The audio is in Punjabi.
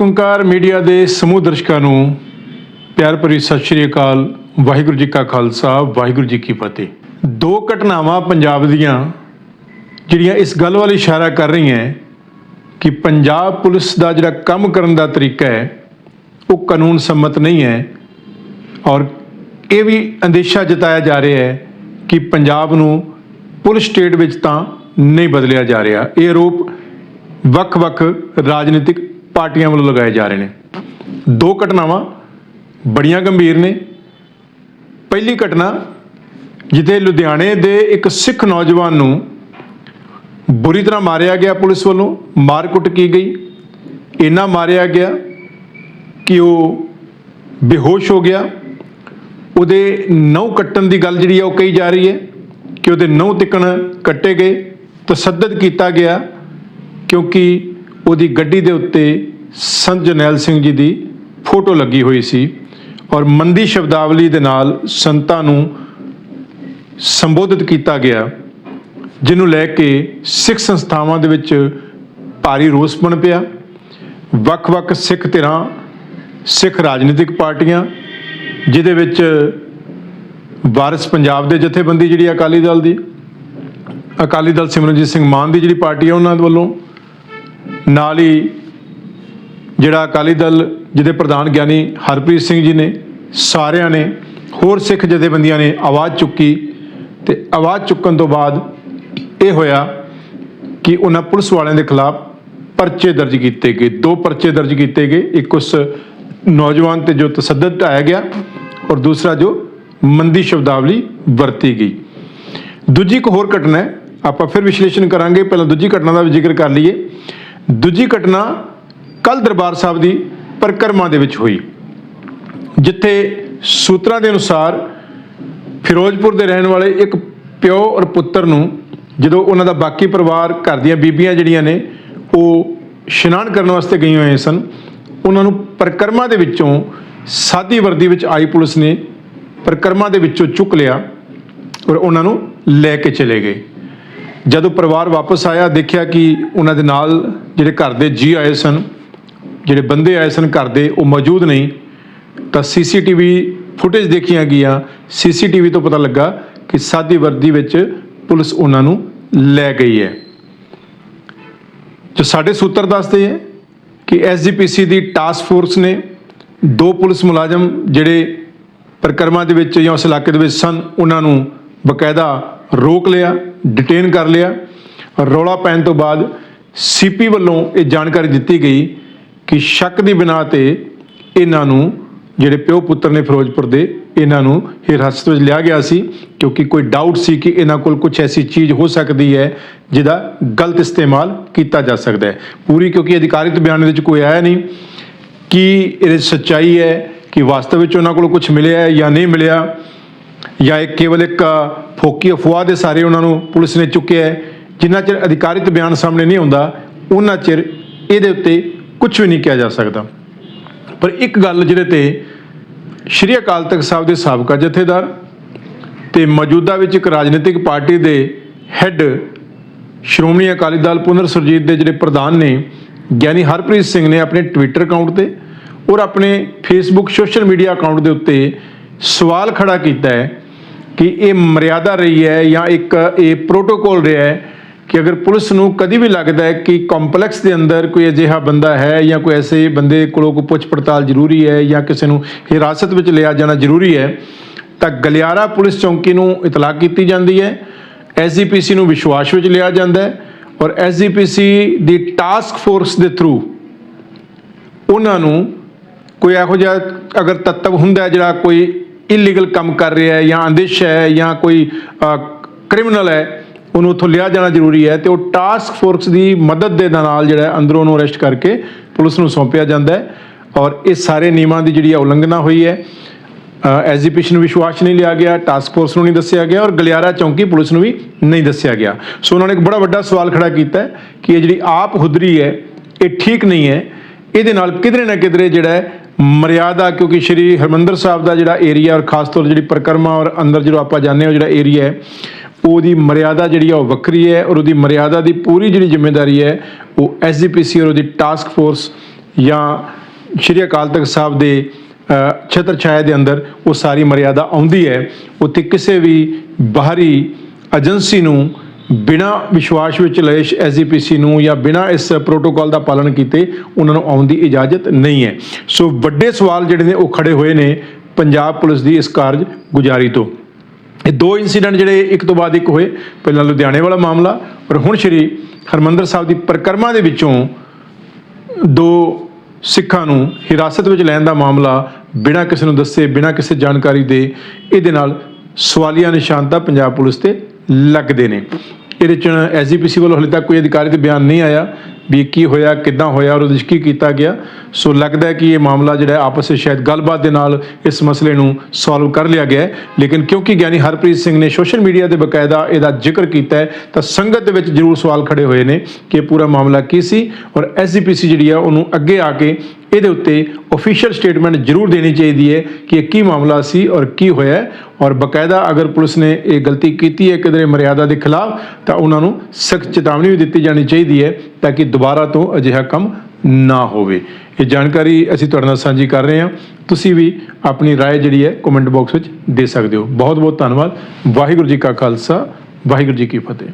ਇੱਕ ਓੰਕਾਰ ਮੀਡੀਆ ਦੇ ਸਮੂਹ ਦਰਸ਼ਕਾਂ ਨੂੰ ਪਿਆਰ ਭਰੀ ਸਤਿ ਸ਼੍ਰੀ ਅਕਾਲ, ਵਾਹਿਗੁਰੂ ਜੀ ਕਾ ਖਾਲਸਾ, ਵਾਹਿਗੁਰੂ ਜੀ ਕੀ ਫਤਿਹ। ਦੋ ਘਟਨਾਵਾਂ ਪੰਜਾਬ ਦੀਆਂ ਜਿਹੜੀਆਂ ਇਸ ਗੱਲ ਵੱਲ ਇਸ਼ਾਰਾ ਕਰ ਰਹੀਆਂ ਕਿ ਪੰਜਾਬ ਪੁਲਿਸ ਦਾ ਜਿਹੜਾ ਕੰਮ ਕਰਨ ਦਾ ਤਰੀਕਾ ਹੈ, ਉਹ ਕਾਨੂੰਨ ਸੰਮਤ ਨਹੀਂ ਹੈ ਔਰ ਇਹ ਵੀ ਅੰਦੇਸ਼ਾ ਜਤਾਇਆ ਜਾ ਰਿਹਾ ਹੈ ਕਿ ਪੰਜਾਬ ਨੂੰ ਪੁਲਿਸ ਸਟੇਟ ਵਿੱਚ ਤਾਂ ਨਹੀਂ ਬਦਲਿਆ ਜਾ ਰਿਹਾ। ਇਹ ਆਰੋਪ ਵੱਖ-ਵੱਖ ਰਾਜਨੀਤਿਕ ਪਾਰਟੀਆਂ ਵੱਲੋਂ ਲਗਾਏ ਜਾ ਰਹੇ ਨੇ। ਦੋ ਘਟਨਾਵਾਂ ਬੜੀਆਂ ਗੰਭੀਰ ਨੇ। ਪਹਿਲੀ ਘਟਨਾ ਜਿੱਥੇ ਲੁਧਿਆਣੇ ਦੇ ਇੱਕ ਸਿੱਖ ਨੌਜਵਾਨ ਨੂੰ ਬੁਰੀ ਤਰ੍ਹਾਂ ਮਾਰਿਆ ਗਿਆ ਪੁਲਿਸ ਵੱਲੋਂ, ਮਾਰ ਕੁੱਟ ਕੀ ਗਈ। ਇੰਨਾ ਮਾਰਿਆ ਗਿਆ ਕਿ ਉਹ ਬੇਹੋਸ਼ ਹੋ ਗਿਆ। ਉਹਦੇ ਨਹੁੰ ਕੱਟਣ ਦੀ ਗੱਲ ਜਿਹੜੀ ਆ ਉਹ ਕਹੀ ਜਾ ਰਹੀ ਹੈ ਕਿ ਉਹਦੇ ਨਹੁੰ ਤਿਕਣ ਕੱਟੇ ਗਏ, ਤਸੱਦਦ ਕੀਤਾ ਗਿਆ ਕਿਉਂਕਿ ਉਹਦੀ ਗੱਡੀ ਦੇ ਉੱਤੇ ਸੰਤ ਜਨੈਲ ਸਿੰਘ ਜੀ ਦੀ ਫੋਟੋ ਲੱਗੀ ਹੋਈ ਸੀ ਔਰ ਮੰਦੀ ਸ਼ਬਦਾਵਲੀ ਦੇ ਨਾਲ ਸੰਤਾਂ ਨੂੰ ਸੰਬੋਧਿਤ ਕੀਤਾ ਗਿਆ, ਜਿਹਨੂੰ ਲੈ ਕੇ ਸਿੱਖ ਸੰਸਥਾਵਾਂ ਦੇ ਵਿੱਚ ਭਾਰੀ ਰੋਸ ਬਣ ਪਿਆ। ਵੱਖ-ਵੱਖ ਸਿੱਖ ਧਿਰਾਂ, ਸਿੱਖ ਰਾਜਨੀਤਿਕ ਪਾਰਟੀਆਂ, ਜਿਹਦੇ ਵਿੱਚ ਵਾਰਿਸ ਪੰਜਾਬ ਦੇ ਜਥੇਬੰਦੀ ਜਿਹੜੀ ਅਕਾਲੀ ਦਲ ਦੀ, ਅਕਾਲੀ ਦਲ ਸਿਮਰਨਜੀਤ ਸਿੰਘ ਮਾਨ ਦੀ ਜਿਹੜੀ ਪਾਰਟੀ ਹੈ ਉਹਨਾਂ ਦੇ ਵੱਲੋਂ, ਨਾਲ ਹੀ ਜਿਹੜਾ ਅਕਾਲੀ ਦਲ ਜਿਹਦੇ ਪ੍ਰਧਾਨ ਗਿਆਨੀ ਹਰਪ੍ਰੀਤ ਸਿੰਘ ਜੀ ਨੇ, ਸਾਰਿਆਂ ਨੇ, ਹੋਰ ਸਿੱਖ ਜਥੇਬੰਦੀਆਂ ਨੇ ਆਵਾਜ਼ ਚੁੱਕੀ ਤੇ ਆਵਾਜ਼ ਚੁੱਕਣ ਤੋਂ ਬਾਅਦ ਇਹ ਹੋਇਆ ਕਿ ਉਹਨਾਂ ਪੁਲਿਸ ਵਾਲਿਆਂ ਦੇ ਖਿਲਾਫ ਪਰਚੇ ਦਰਜ ਕੀਤੇ ਗਏ। ਦੋ ਪਰਚੇ ਦਰਜ ਕੀਤੇ ਗਏ, ਇੱਕ ਉਸ ਨੌਜਵਾਨ ਤੇ ਜੋ ਤਸੱਦਦ ਢਾਇਆ ਗਿਆ ਔਰ ਦੂਸਰਾ ਜੋ ਮੰਦੀ ਸ਼ਬਦਾਵਲੀ ਵਰਤੀ ਗਈ। ਦੂਜੀ ਇੱਕ ਹੋਰ ਘਟਨਾ ਹੈ, ਆਪਾਂ ਫਿਰ ਵਿਸ਼ਲੇਸ਼ਣ ਕਰਾਂਗੇ, ਪਹਿਲਾਂ ਦੂਜੀ ਘਟਨਾ ਦਾ ਵੀ ਜ਼ਿਕਰ ਕਰ ਲਈਏ। ਦੂਜੀ ਘਟਨਾ ਕੱਲ ਦਰਬਾਰ ਸਾਹਿਬ ਦੀ ਪਰਿਕਰਮਾ ਦੇ ਵਿੱਚ ਹੋਈ। ਜਿੱਥੇ ਸੂਤਰਾਂ ਦੇ ਅਨੁਸਾਰ ਫਿਰੋਜ਼ਪੁਰ ਦੇ ਰਹਿਣ ਵਾਲੇ ਇੱਕ ਪਿਓ ਔਰ ਪੁੱਤਰ ਨੂੰ ਜਦੋਂ ਉਹਨਾਂ ਦਾ ਬਾਕੀ ਪਰਿਵਾਰ, ਘਰ ਦੀਆਂ ਬੀਬੀਆਂ ਜਿਹੜੀਆਂ ਨੇ, ਉਹ ਇਸ਼ਨਾਨ ਕਰਨ ਵਾਸਤੇ ਗਈਆਂ ਹੋਏ ਸਨ, ਉਹਨਾਂ ਨੂੰ ਪਰਿਕਰਮਾ ਦੇ ਵਿੱਚੋਂ ਸਾਦੀ ਵਰਦੀ ਵਿੱਚ ਆਈ ਪੁਲਿਸ ਨੇ ਪਰਿਕਰਮਾ ਦੇ ਵਿੱਚੋਂ ਚੁੱਕ ਲਿਆ ਔਰ ਉਹਨਾਂ ਨੂੰ ਲੈ ਕੇ ਚਲੇ ਗਏ। ਜਦੋਂ ਪਰਿਵਾਰ ਵਾਪਸ ਆਇਆ, ਦੇਖਿਆ ਕਿ ਉਹਨਾਂ ਦੇ ਨਾਲ ਜਿਹੜੇ ਘਰ ਦੇ ਜੀ ਆਏ ਸਨ ਜਿਹੜੇ ਬੰਦੇ ਆਏ ਸਨ ਘਰ ਦੇ, ਉਹ ਮੌਜੂਦ ਨਹੀਂ। ਤਾਂ ਸੀਸੀਟੀਵੀ ਫੁਟੇਜ ਦੇਖੀਆਂ ਗਈਆਂ। ਸੀਸੀਟੀਵੀ ਤੋਂ ਪਤਾ ਲੱਗਾ ਕਿ ਸਾਦੀ ਵਰਦੀ ਵਿੱਚ ਪੁਲਿਸ ਉਹਨਾਂ ਨੂੰ ਲੈ ਗਈ ਹੈ। ਜੋ ਸਾਡੇ ਸੂਤਰ ਦੱਸਦੇ ਹੈ ਕਿ ਐਸਜੀਪੀਸੀ ਦੀ ਟਾਸਕ ਫੋਰਸ ਨੇ ਦੋ ਪੁਲਿਸ ਮੁਲਾਜ਼ਮ ਜਿਹੜੇ ਪ੍ਰਕਰਮਾਂ ਦੇ ਵਿੱਚ ਜਾਂ ਉਸ ਇਲਾਕੇ ਦੇ ਵਿੱਚ ਸਨ, ਉਹਨਾਂ ਨੂੰ ਬਕਾਇਦਾ ਰੋਕ ਲਿਆ ਡਿਟੇਨ ਕਰ ਲਿਆ। ਰੌਲਾ ਪੈਣ ਤੋਂ ਬਾਅਦ ਸੀਪੀ ਵੱਲੋਂ ਇਹ ਜਾਣਕਾਰੀ ਦਿੱਤੀ ਗਈ ਕਿ ਸ਼ੱਕ ਦੀ ਬਿਨਾ ਤੇ ਇਹਨਾਂ ਨੂੰ ਜਿਹੜੇ ਪਿਓ ਪੁੱਤਰ ਨੇ ਫਿਰੋਜ਼ਪੁਰ ਦੇ, ਇਹਨਾਂ ਨੂੰ ਹਿਰਾਸਤ ਵਿੱਚ ਲਿਆ ਗਿਆ ਸੀ, ਕਿਉਂਕਿ ਕੋਈ ਡਾਊਟ ਸੀ ਕਿ ਇਹਨਾਂ ਕੋਲ ਕੁਝ ਐਸੀ ਚੀਜ਼ ਹੋ ਸਕਦੀ ਹੈ ਜਿਹਦਾ ਗਲਤ ਇਸਤੇਮਾਲ ਕੀਤਾ ਜਾ ਸਕਦਾ ਹੈ। ਪੂਰੀ ਕਿਉਂਕਿ ਅਧਿਕਾਰਿਤ ਬਿਆਨ ਦੇ ਵਿੱਚ ਕੋਈ ਆਇਆ ਨਹੀਂ ਕਿ ਇਹ ਸੱਚਾਈ ਹੈ ਕਿ ਵਾਸਤਵ ਵਿੱਚ ਉਹਨਾਂ ਕੋਲ ਕੁਝ ਮਿਲਿਆ ਹੈ ਜਾਂ ਨਹੀਂ ਮਿਲਿਆ, ਜਾਂ ਇਹ ਕੇਵਲ ਇੱਕ ਫੋਕੀ ਅਫਵਾਹ ਦੇ ਸਾਰੇ ਉਹਨਾਂ ਨੂੰ ਪੁਲਿਸ ਨੇ ਚੁੱਕਿਆ ਹੈ। ਜਿੰਨਾ ਚਿਰ ਅਧਿਕਾਰਿਤ ਬਿਆਨ ਸਾਹਮਣੇ ਨਹੀਂ ਆਉਂਦਾ, ਉਹਨਾਂ ਚਿਰ ਇਹਦੇ ਉੱਤੇ ਕੁਝ ਵੀ ਨਹੀਂ ਕਿਹਾ ਜਾ ਸਕਦਾ। ਪਰ ਇੱਕ ਗੱਲ ਜਿਹਦੇ ਤੇ ਸ਼੍ਰੀ ਅਕਾਲ ਤਖਤ ਸਾਹਿਬ ਦੇ ਸਾਬਕਾ ਜਥੇਦਾਰ ਤੇ ਮੌਜੂਦਾ ਵਿੱਚ ਇੱਕ ਰਾਜਨੀਤਿਕ ਪਾਰਟੀ ਦੇ ਹੈੱਡ ਸ਼੍ਰੋਮਣੀ ਅਕਾਲੀ ਦਲ ਪੁਨਰ ਸੁਰਜੀਤ ਦੇ ਜਿਹੜੇ ਪ੍ਰਧਾਨ ਨੇ, ਗਿਆਨੀ ਹਰਪ੍ਰੀਤ ਸਿੰਘ ਨੇ ਆਪਣੇ ਟਵਿੱਟਰ ਅਕਾਊਂਟ ਤੇ ਔਰ ਆਪਣੇ ਫੇਸਬੁੱਕ ਸੋਸ਼ਲ ਮੀਡੀਆ ਅਕਾਊਂਟ ਦੇ ਉੱਤੇ ਸਵਾਲ ਖੜਾ ਕੀਤਾ ਹੈ ਕਿ ਇਹ ਮਰਿਆਦਾ ਰਹੀ ਹੈ ਜਾਂ ਇੱਕ ਇਹ ਪ੍ਰੋਟੋਕੋਲ ਰਿਹਾ ਹੈ ਕਿ ਅਗਰ ਪੁਲਿਸ ਨੂੰ ਕਦੀ ਵੀ ਲੱਗਦਾ ਹੈ ਕਿ ਕੰਪਲੈਕਸ ਦੇ ਅੰਦਰ ਕੋਈ ਅਜਿਹਾ ਬੰਦਾ ਹੈ ਜਾਂ ਕੋਈ ਐਸੇ ਬੰਦੇ ਕੋਲੋਂ ਕੋਈ ਪੁੱਛ ਪੜਤਾਲ ਜ਼ਰੂਰੀ ਹੈ ਜਾਂ ਕਿਸੇ ਨੂੰ ਹਿਰਾਸਤ ਵਿੱਚ ਲਿਆ ਜਾਣਾ ਜ਼ਰੂਰੀ ਹੈ, ਤਾਂ ਗਲਿਆਰਾ ਪੁਲਿਸ ਚੌਂਕੀ ਨੂੰ ਇਤਲਾਹ ਕੀਤੀ ਜਾਂਦੀ ਹੈ ਐਸਜੀਪੀਸੀ ਨੂੰ ਵਿਸ਼ਵਾਸ ਵਿੱਚ ਲਿਆ ਜਾਂਦਾ ਹੈ ਔਰ ਐਸਜੀਪੀਸੀ ਦੀ ਟਾਸਕ ਫੋਰਸ ਦੇ ਥਰੂ ਉਹਨਾਂ ਨੂੰ ਕੋਈ ਇਹੋ ਜਿਹਾ ਅਗਰ ਤੱਤਵ ਹੁੰਦਾ ਜਿਹੜਾ ਕੋਈ ਇਲੀਗਲ ਕੰਮ ਕਰ ਰਿਹਾ ਹੈ ਜਾਂ ਅੰਦੇਸ਼ ਹੈ ਜਾਂ ਕੋਈ ਕ੍ਰਿਮੀਨਲ ਹੈ ਉਹਨੂੰ ਉੱਥੋਂ ਲਿਆ ਜਾਣਾ ਜ਼ਰੂਰੀ ਹੈ ਤੇ ਉਹ ਟਾਸਕ ਫੋਰਸ ਦੀ ਮਦਦ ਦੇ ਨਾਲ ਜਿਹੜਾ ਅੰਦਰੋਂ ਉਹਨੂੰ ਅਰੈਸਟ ਕਰਕੇ ਪੁਲਿਸ ਨੂੰ ਸੌਂਪਿਆ ਜਾਂਦਾ ਹੈ ਔਰ ਇਹ ਸਾਰੇ ਨਿਯਮਾਂ ਦੀ ਜਿਹੜੀ ਹੈ ਉਲੰਘਣਾ ਹੋਈ ਹੈ ਐਗਜ਼ੀਬਿਸ਼ਨ ਨੂੰ ਵਿਸ਼ਵਾਸ ਨਹੀਂ ਲਿਆ ਗਿਆ ਟਾਸਕ ਫੋਰਸ ਨੂੰ ਨਹੀਂ ਦੱਸਿਆ ਗਿਆ ਔਰ ਗਲਿਆਰਾ ਚੌਂਕੀ ਪੁਲਿਸ ਨੂੰ ਵੀ ਨਹੀਂ ਦੱਸਿਆ ਗਿਆ। ਸੋ ਉਹਨਾਂ ਨੇ ਇੱਕ ਬੜਾ ਵੱਡਾ ਸਵਾਲ ਖੜਾ ਕੀਤਾ ਕਿ ਇਹ ਜਿਹੜੀ ਆਪ ਹੁਦਰੀ ਹੈ, ਇਹ ਠੀਕ ਨਹੀਂ ਹੈ, ਇਹਦੇ ਨਾਲ ਕਿਧਰੇ ਨਾ ਕਿਧਰੇ ਜਿਹੜਾ ਮਰਿਆਦਾ ਕਿਉਂਕਿ ਸ਼੍ਰੀ ਹਰਮੰਦਰ ਸਾਹਿਬ ਦਾ ਜਿਹੜਾ ਏਰੀਆ ਔਰ ਖਾਸ ਤੌਰ ਤੇ ਜਿਹੜੀ ਪਰਿਕਰਮਾ ਔਰ ਅੰਦਰ ਜਦੋਂ ਆਪਾਂ ਜਾਂਦੇ ਹਾਂ ਜਿਹੜਾ ਏਰੀਆ ਹੈ ਉਹਦੀ ਮਰਿਆਦਾ ਜਿਹੜੀ ਆ ਉਹ ਵੱਖਰੀ ਹੈ ਔਰ ਉਹਦੀ ਮਰਿਆਦਾ ਦੀ ਪੂਰੀ ਜਿਹੜੀ ਜ਼ਿੰਮੇਵਾਰੀ ਹੈ ਉਹ ਐਸਜੀਪੀਸੀ ਔਰ ਉਹਦੀ ਟਾਸਕ ਫੋਰਸ ਜਾਂ ਸ਼੍ਰੀ ਅਕਾਲ ਤਖਤ ਸਾਹਿਬ ਦੇ ਅ, ਛਤਰ ਛਾਇਆ ਦੇ ਅੰਦਰ ਉਹ ਸਾਰੀ ਮਰਿਆਦਾ ਆਉਂਦੀ ਹੈ। ਉੱਥੇ ਕਿਸੇ ਵੀ ਬਾਹਰੀ ਏਜੰਸੀ ਨੂੰ ਬਿਨਾ ਵਿਸ਼ਵਾਸ ਵਿੱਚ ਲਏ ਐਸਜੀਪੀਸੀ ਨੂੰ ਜਾਂ ਬਿਨਾ ਇਸ ਪ੍ਰੋਟੋਕਾਲ ਦਾ ਪਾਲਣ ਕੀਤੇ ਉਹਨਾਂ ਨੂੰ ਆਉਣ ਦੀ ਇਜਾਜ਼ਤ ਨਹੀਂ ਹੈ। ਸੋ ਵੱਡੇ ਸਵਾਲ ਜਿਹੜੇ ਨੇ ਉਹ ਖੜੇ ਹੋਏ ਨੇ ਪੰਜਾਬ ਪੁਲਿਸ ਦੀ ਇਸ ਕਾਰਜ ਗੁਜ਼ਾਰੀ ਤੋਂ। ਇਹ ਦੋ ਇਨਸੀਡੈਂਟ ਜਿਹੜੇ ਇੱਕ ਤੋਂ ਬਾਅਦ ਇੱਕ ਹੋਏ। ਪਹਿਲਾਂ ਲੁਧਿਆਣੇ ਵਾਲਾ ਮਾਮਲਾ ਔਰ ਹੁਣ ਸ਼੍ਰੀ ਹਰਮੰਦਰ ਸਾਹਿਬ ਦੀ ਪਰਿਕਰਮਾ ਦੇ ਵਿੱਚੋਂ ਦੋ ਸਿੱਖਾਂ ਨੂੰ ਹਿਰਾਸਤ ਵਿੱਚ ਲੈਣ ਦਾ ਮਾਮਲਾ ਬਿਨਾਂ ਕਿਸੇ ਨੂੰ ਦੱਸੇ, ਬਿਨਾਂ ਕਿਸੇ ਜਾਣਕਾਰੀ ਦੇ ਇਹਦੇ ਨਾਲ ਸਵਾਲੀਆ ਨਿਸ਼ਾਨ ਤਾਂ ਪੰਜਾਬ ਪੁਲਿਸ ਤੇ ਲੱਗਦੇ ਨੇ। ਇਹਦੇ ਚ ਐਸਜੀਪੀਸੀ ਵੱਲੋਂ ਹਲੇ ਤੱਕ ਕੋਈ ਅਧਿਕਾਰੀ ਤੇ ਬਿਆਨ ਨਹੀਂ ਆਇਆ। ਵੀ ਕੀ ਹੋਇਆ, ਕਿੱਦਾਂ ਹੋਇਆ, ਔਰ ਉਹਦੇ 'ਚ ਕੀ ਕੀਤਾ ਗਿਆ। ਸੋ ਲੱਗਦਾ ਹੈ ਕਿ ਇਹ ਮਾਮਲਾ ਜਿਹੜਾ ਆਪਸ ਵਿੱਚ ਸ਼ਾਇਦ ਗੱਲਬਾਤ ਦੇ ਨਾਲ ਇਸ ਮਸਲੇ ਨੂੰ ਸੋਲਵ ਕਰ ਲਿਆ ਗਿਆ ਲੇਕਿਨ ਕਿਉਂਕਿ ਗਿਆਨੀ ਹਰਪ੍ਰੀਤ ਸਿੰਘ ਨੇ ਸੋਸ਼ਲ ਮੀਡੀਆ ਤੇ ਬਕਾਇਦਾ ਇਹਦਾ ਜ਼ਿਕਰ ਕੀਤਾ ਹੈ, ਤਾਂ ਸੰਗਤ ਦੇ ਵਿੱਚ ਜ਼ਰੂਰ ਸਵਾਲ ਖੜੇ ਹੋਏ ਨੇ ਕਿ ਇਹ ਪੂਰਾ ਮਾਮਲਾ ਕੀ ਸੀ? ਔਰ ਐਸਜੀਪੀਸੀ ਜਿਹੜੀ ਆ, ਉਹਨੂੰ ਅੱਗੇ ਆ ਕੇ ਇਹਦੇ ਉੱਤੇ ਅਫੀਸ਼ੀਅਲ ਸਟੇਟਮੈਂਟ ਜ਼ਰੂਰ ਦੇਣੀ ਚਾਹੀਦੀ ਹੈ ਕਿ ਇਹ ਕੀ ਮਾਮਲਾ ਸੀ ਔਰ ਕੀ ਹੋਇਆ ਹੈ ਔਰ ਬਕਾਇਦਾ ਅਗਰ ਪੁਲਿਸ ਨੇ ਇਹ ਗਲਤੀ ਕੀਤੀ ਹੈ ਕਿਧਰੇ ਮਰਿਆਦਾ ਦੇ ਖਿਲਾਫ ਤਾਂ ਉਹਨਾਂ ਨੂੰ ਸਖਤ ਚੇਤਾਵਨੀ ਵੀ ਦਿੱਤੀ ਜਾਣੀ ਚਾਹੀਦੀ ਹੈ ਤਾਂ ਕਿ ਦੁਬਾਰਾ ਤੋਂ ਅਜਿਹਾ ਕੰਮ ਨਾ ਹੋਵੇ ਇਹ ਜਾਣਕਾਰੀ ਅਸੀਂ ਤੁਹਾਡੇ ਨਾਲ ਸਾਂਝੀ ਕਰ ਰਹੇ ਹਾਂ ਤੁਸੀਂ ਵੀ ਆਪਣੀ رائے ਜਿਹੜੀ ਹੈ ਕਮੈਂਟ ਬਾਕਸ ਵਿੱਚ ਦੇ ਸਕਦੇ ਹੋ ਬਹੁਤ ਬਹੁਤ ਧੰਨਵਾਦ ਵਾਹਿਗੁਰੂ ਜੀ ਕਾ ਖਾਲਸਾ ਵਾਹਿਗੁਰੂ ਜੀ ਕੀ ਫਤਿਹ